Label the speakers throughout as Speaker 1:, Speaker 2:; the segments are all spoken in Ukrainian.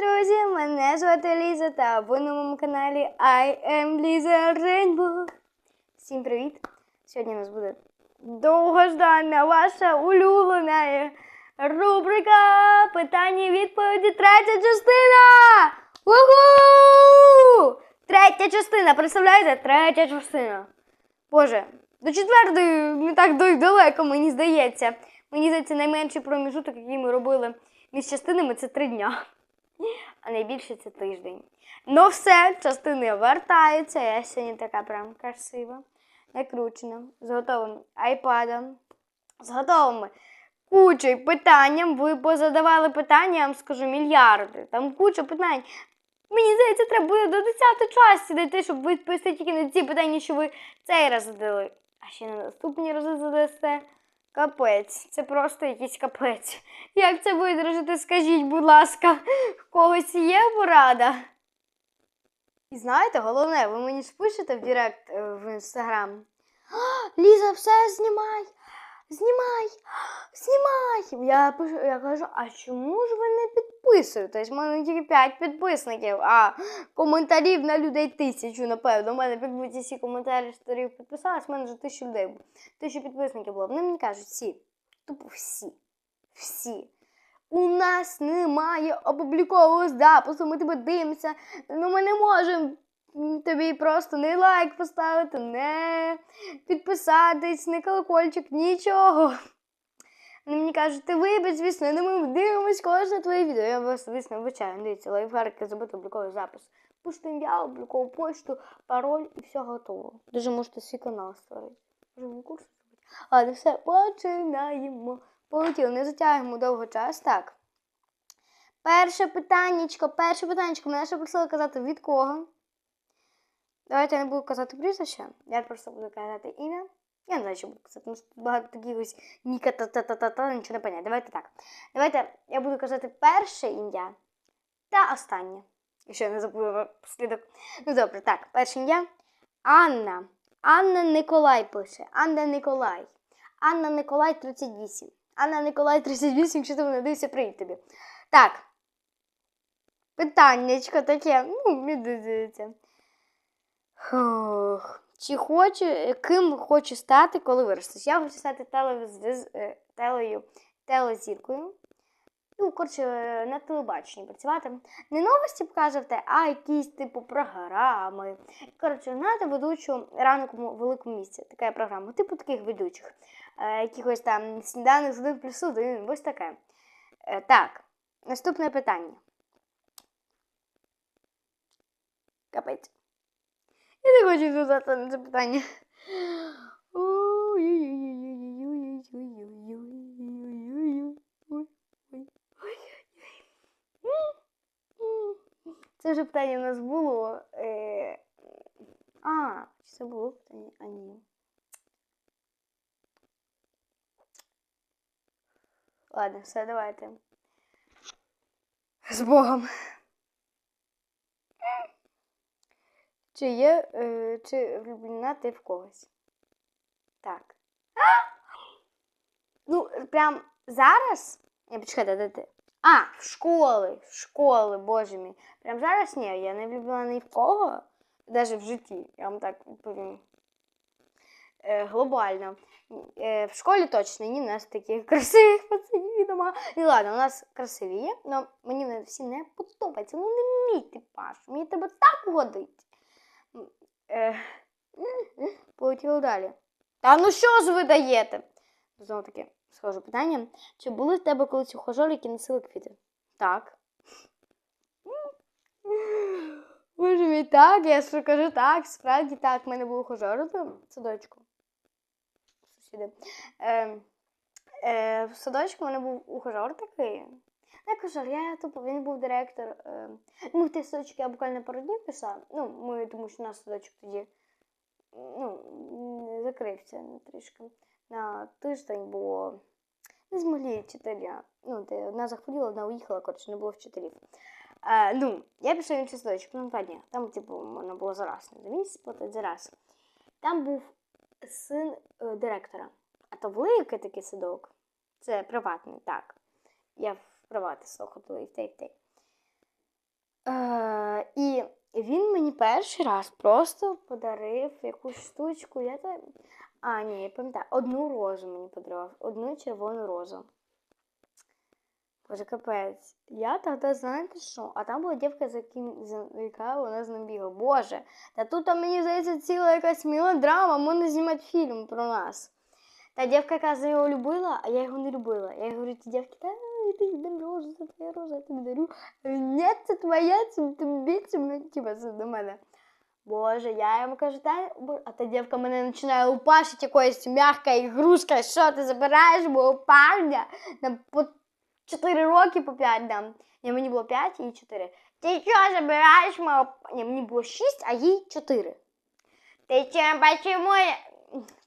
Speaker 1: друзі! Мене звати Ліза та ви на моєму каналі I am Lisa Rainbow. Всім привіт! Сьогодні у нас буде довгождана ваша улюблена рубрика Питання і відповіді. Третя частина! Уху! Третя частина! Представляєте? Третя частина. Боже, до четвертої не так далеко, мені здається. Мені здається, найменший проміжуток, який ми робили між частинами, це три дня. А найбільше це тиждень. Ну все, частини вертаються. Я сьогодні така прям красива, накручена, з готовим айпадом, з готовими кучою питанням. Ви позадавали питання, я вам скажу мільярди. Там куча питань. Мені здається, треба буде до 10 часті дійти, щоб відповісти тільки на ці питання, що ви цей раз задали. А ще на наступні рази задасте. Капець, це просто якийсь капець. Як це видержати, скажіть, будь ласка, в когось є порада? І знаєте, головне, ви мені спишете в Директ е, в інстаграм. Ліза, все знімай! Знімай! Знімай! Я пишу, я кажу, а чому ж ви не підписуєтесь? У мене тільки 5 підписників, а коментарів на людей тисячу, напевно. У мене якби ці всі коментарі сторів підписались, в мене вже тисячу людей було. Тисячу підписників було. Вони мені кажуть, всі, тупо всі, всі. У нас немає опублікового запису, ми тебе дивимося, ну ми не можемо тобі просто не лайк поставити, не підписатись, не колокольчик, нічого. Вони мені кажуть, ти вибач, звісно, ну ми дивимось кожне твоє відео. Я вас, звісно, вибачаю, дивіться, лайфхарики зробити обліковий запис. Пишете ім'я, облікову почту, пароль і все готово. Дуже можете свій канал створити. Може, курс зробити? Але все, починаємо. Полетіли, не затягуємо довго час. Так. Перше питаннячко, перше питаннячко. Мене ще просили казати від кого. Давайте я не буду казати прізвище. Я просто буду казати ім'я. Я не знаю, що буду казати, тому що багато таких ніка та та та та та нічого не понятно. Давайте так. Давайте я буду казати перше ім'я та останнє. Якщо я не забуду послідок. Ну добре, так, перше ім'я. Анна. Анна Николай пише. Анна Николай. Анна Николай 38. Анна Николай 38, якщо ти мене дивишся, привіт тобі. Так. Питаннячко таке. Ну, мені здається. Чи хоче, ким хоче стати, коли виростеш? Я хочу стати телезвіз, е, телею, телезіркою. Ну, коротше, на телебаченні працювати. Не новості показувати, а якісь типу програми. Коротше, знаєте, ведучу ранок у великому місці. Така програма, типу таких ведучих. Е, якихось там сніданок з 1 плюс 1, ось таке. Е, так, наступне питання. Капець. Я не хочу задати на це питання. Це вже питання у нас було. Е... А, чи це було питання? А ні. Ладно, все, давайте. З Богом. Чи є, е, чи влюблена ти в когось? Так. Ну, прям зараз. Я почекайте, де ти? А, в школи, в школи, боже мій. Прям зараз ні, я не влюблена ні в кого, навіть в житті, я вам так відповім. Е, глобально. Е, в школі точно ні, у нас таких красивих пацанів нема. Ну ладно, у нас красиві є, але мені вони всі не подобаються. Ну не мій типаж. Мені тебе так годить. Полетіли далі. Та ну що ж ви даєте? Знову таки, схоже питання. Чи були в тебе колись ухажори, які носили квіти? Так. Боже мій, так, я ж кажу так, справді так. В мене був ухажор садочку. Сусіди. Е, е, в садочку в мене був ухажор такий. Кажу, я тупо, він був директор. Е, ну, в той садочок я буквально пару днів пішла. Ну, ми, тому що наш садочок тоді ну, закрився трішки. На тиждень було. Не змогли вчителі. Ну, де одна захворіла, одна уїхала, коротше, не було вчителів. Е, ну, я пішла в інший садочок, ну, два дні. Там, типу, можна було за раз, не за місяць платити за раз. Там був син е, директора. А то великий такий садок. Це приватний, так. Я в приватний ходила і в те. Е, і він мені перший раз просто подарив якусь штучку. Я та... А, ні, я пам'ятаю, одну розу мені подарував, одну червону розу. Боже, капець. Я тоді, знаєте що? А там була дівка, за ким, за яка вона з ним бігла. Боже, та тут мені здається, ціла якась мелодрама, можна знімати фільм про нас. Та дівка, яка його любила, а я його не любила. Я говорю, ті дівки, та ти дай розу, це твоя роза, я тобі дарю. Ні, це твоя, це тобі, це ну, типа, це до мене. Боже, я йому кажу, та, а та дівка мене починає лупашити якоюсь м'якою ігрушкою. Що ти забираєш мого парня на по 4 роки по 5 дам. Ні, мені було 5 і 4. Ти що забираєш мого... Ні, мені було 6, а їй 4. Ти че, почему... я-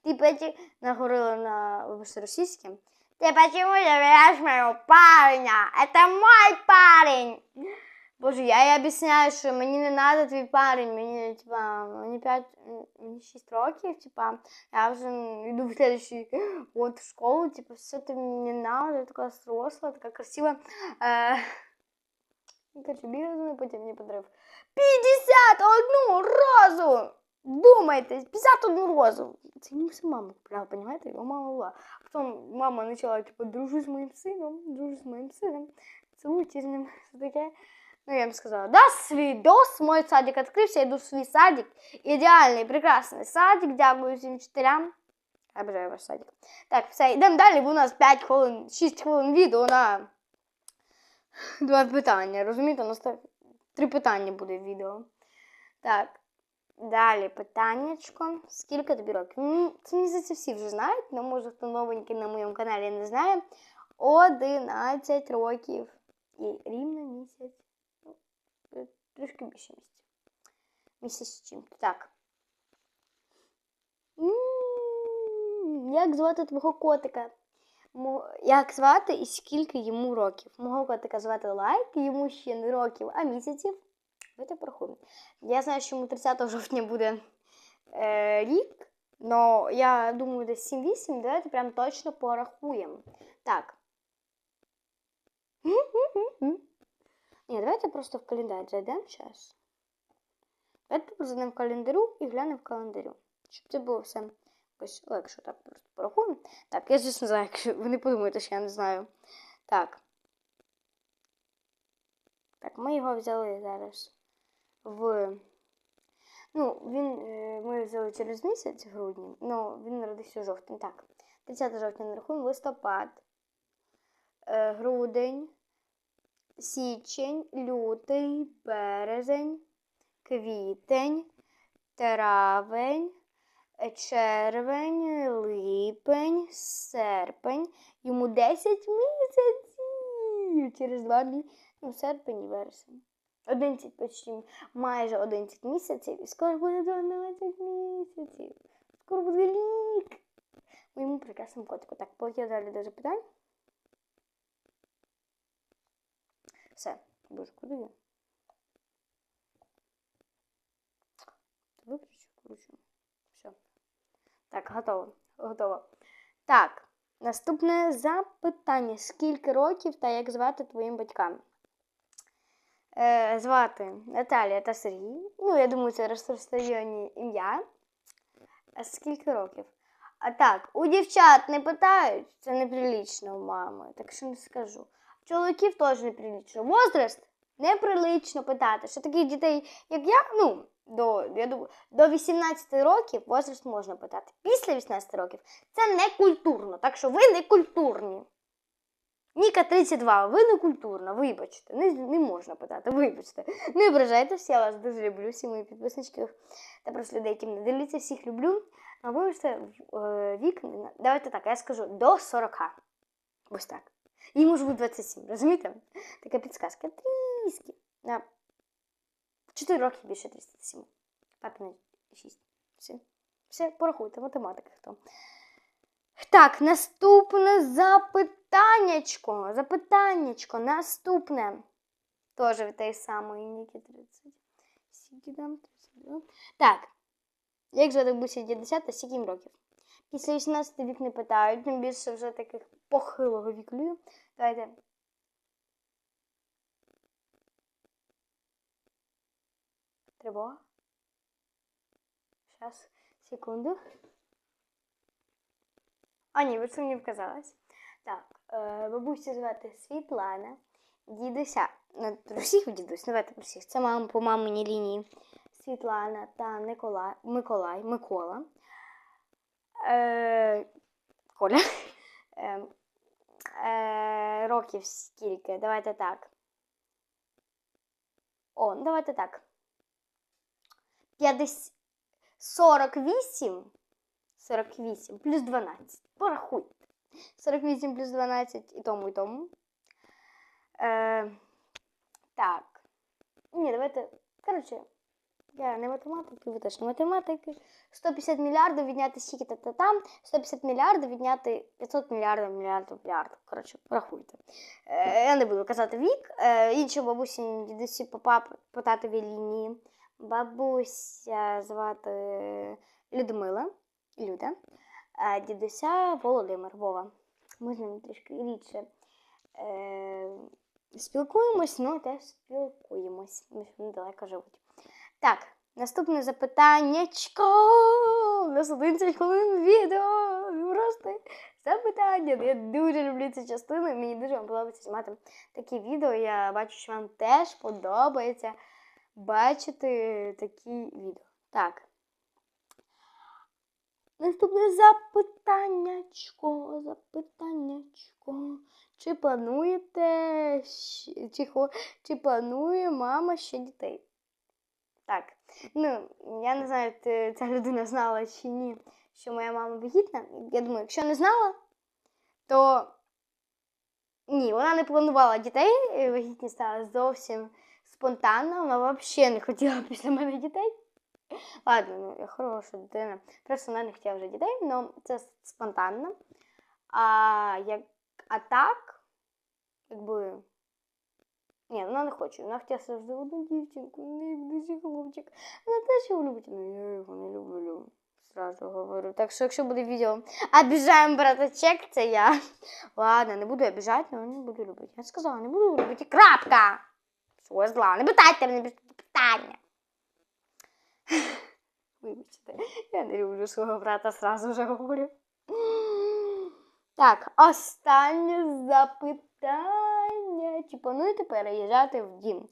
Speaker 1: Ти почему... Наговорила на російським. Ты почему забираешь моего парня? Это мой парень! Боже, я їй об'ясняю, що мені не треба твій парень, мені, типа, мені 5, мені 6 років, типа, я вже йду в следующий год в школу, типа, все это мне не надо, я така взросла, така красива. Е, ну, короче, бігаю за мною, потім мені подарив 51 розу! Думайте, 51 розу. Це йому все мама купляла, понимаете? Його мама була. А потім мама почала, типу, дружу з моїм сином, дружу з моїм сином, цілуйте з ним, все таке. Ну, я їм сказала, да, свідос, мой садик відкрився, я йду в свій садик. Ідеальний, прекрасний садик, дякую всім вчителям. Обожаю ваш садик. Так, все, йдемо далі, бо у нас 5 хвилин, 6 хвилин відео на два питання. Розумієте, у нас три питання буде відео. Так, далі питаннячко. Скільки тобі років? Ну, Це мені здається, всі вже знають, але може хто новенький на моєму каналі не знає. 11 років і рівно місяць. Ну, е, Трошки більше місяця. Місяць чим. Так. Як звати твого котика? Як звати і скільки йому років? Мого котика звати Лайк, йому ще не років, а місяців. Давайте порахуємо. Я знаю, що йому 30 жовтня буде е, рік, але я думаю, десь 7-8. Давайте прям точно порахуємо. Так. Ні, давайте просто в календар зайдемо зараз. Давайте зайдемо в календарю і глянемо в календарю. Щоб це було все якось легше так просто порахуємо. Так, я звісно знаю, якщо ви не подумаєте, що я не знаю. Так. Так, ми його взяли зараз в. Ну, він, е, ми взяли через місяць грудні, але він народився в. Так, 30 жовтня не листопад, е, грудень, січень, лютий, березень, квітень, травень, червень, липень, серпень. Йому 10 місяців. Через два місяці. Ну, серпень і вересень. 11 почти, майже 11 місяців. І скоро буде 12 місяців. Скоро буде рік. Моєму прекрасному котику. Так, полетів далі до запитань. Все. Боже, куди я? Виключу, включу. Все. Так, готово. Готово. Так, наступне запитання. Скільки років та як звати твоїм батькам? Е, звати Наталія та Сергій. Ну, я думаю, це розстоянні ім'я. А скільки років? А так, у дівчат не питають, це неприлично у мами, так що не скажу. Чоловіків теж неприлично. Возраст неприлично питати. Що таких дітей, як я, ну, до, я думаю, до 18 років возраст можна питати. Після 18 років це не культурно, так що ви не культурні. Ніка 32, ви не культурна, вибачте, не, не можна питати, вибачте. Не ображайтеся, я вас дуже люблю, всі мої підписнички та просто людей, які мене дивляться, всіх люблю. А вибачте, е, вік, давайте так, я скажу до 40. Ось так. Їй може бути 27, розумієте? Така підсказка. Тріски. На 4 роки більше 37. Папі на 6. Все. Все, порахуйте, математика хто. Так, наступне запитаннячко. Запитаннячко. Наступне. Теж від тієї самої Ніки 30. Скільки там? 32. Так. Як звати бусі 10 та скільки їм років? Після 18 вік не питають, тим більше вже таких похилого віку. Давайте. Тривога. Зараз, секунду. А, ні, ви це мені вказалось. Так, е, бабусю звати Світлана, дідуся, ну, про всіх дідусь, давайте про всіх. Це мама по маминій лінії. Світлана та Николай, Миколай, Микола. Е, Коля. Е, е, років скільки? Давайте так. О, ну давайте так. 50, 48. 48 плюс 12. Порахуйте. 48 плюс 12 і тому, і тому. Е, так. Ні, давайте. Коротше, я не математик, ви теж не математики. 150 мільярдів відняти стільки та та там. 150 мільярдів відняти 500 мільярдів, мільярдів, мільярдів. Коротше, порахуйте. Е, я не буду казати вік. Е, інші бабусі, дідусі по, пап, по татовій лінії. Бабуся звати Людмила. Люда. А дідуся Володимир Вова. Ми з ним трішки рідше е, спілкуємось, ну теж спілкуємось. Ми ж недалеко живуть. Так, наступне запитаннячко. У нас 11 хвилин відео. Просто запитання. Я дуже люблю цю частину. Мені дуже подобається знімати такі відео. Я бачу, що вам теж подобається бачити такі відео. Так. Наступне запитаннячко, запитаннячко. Чи плануєте, чи, чи планує мама ще дітей? Так, ну, я не знаю, ця людина знала чи ні, що моя мама вагітна. Я думаю, якщо не знала, то ні, вона не планувала дітей. е, Вагітність стала зовсім спонтанно. Вона взагалі не хотіла після мене дітей. Ладно, ну я хороша дитина. Просто вона не хотіла вже дітей, але це спонтанно. А, як, а так, якби. Ні, вона не хоче. Вона хотіла завжди одну дівчинку, не ще хлопчик. Вона теж його любить, але я його не люблю. Сразу говорю. Так що, якщо буде відео обіжаємо браточек, це я. Ладно, не буду обіжати, але не буду любити. Я сказала, не буду любити. Крапка! Все, зла. Не питайте мене питання. Вибачте, я не люблю свого брата, сразу вже говорю. Так, останнє запитання. Чи плануєте переїжджати в дім?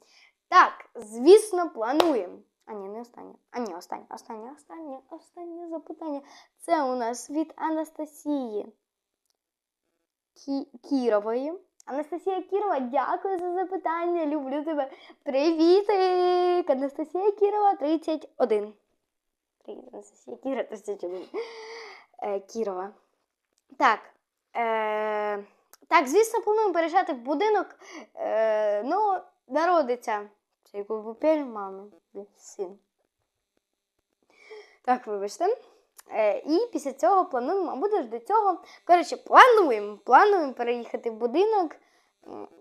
Speaker 1: Так, звісно, плануємо. А ні, не останнє. А ні, останнє, останнє, останнє, останнє запитання. Це у нас від Анастасії Кі- Кірової. Анастасія Кірова, дякую за запитання. Люблю тебе. Привітик! Анастасія Кірова, 31. Привіт, Анастасія Кірова, 31. Е, Кірова. Так. Е, так, звісно, плануємо переїжджати в будинок. Е, ну, народиться. Це яку попель мами. Син. Так, вибачте. Е, і після цього плануємо, а буде ж до цього. Коротше, плануємо. Плануємо переїхати в будинок.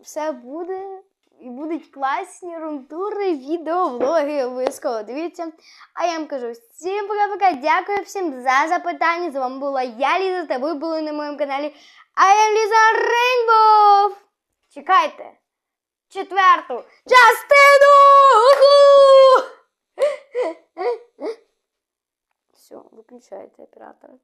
Speaker 1: Все буде. І будуть класні румтури, відео, влоги, обов'язково дивіться. А я вам кажу всім пока-пока. Дякую всім за запитання. З вами була я, Ліза, та ви були на моєму каналі I am Ліза Рейнбов. Чекайте. Четверту частину! Все, выключайте оператора.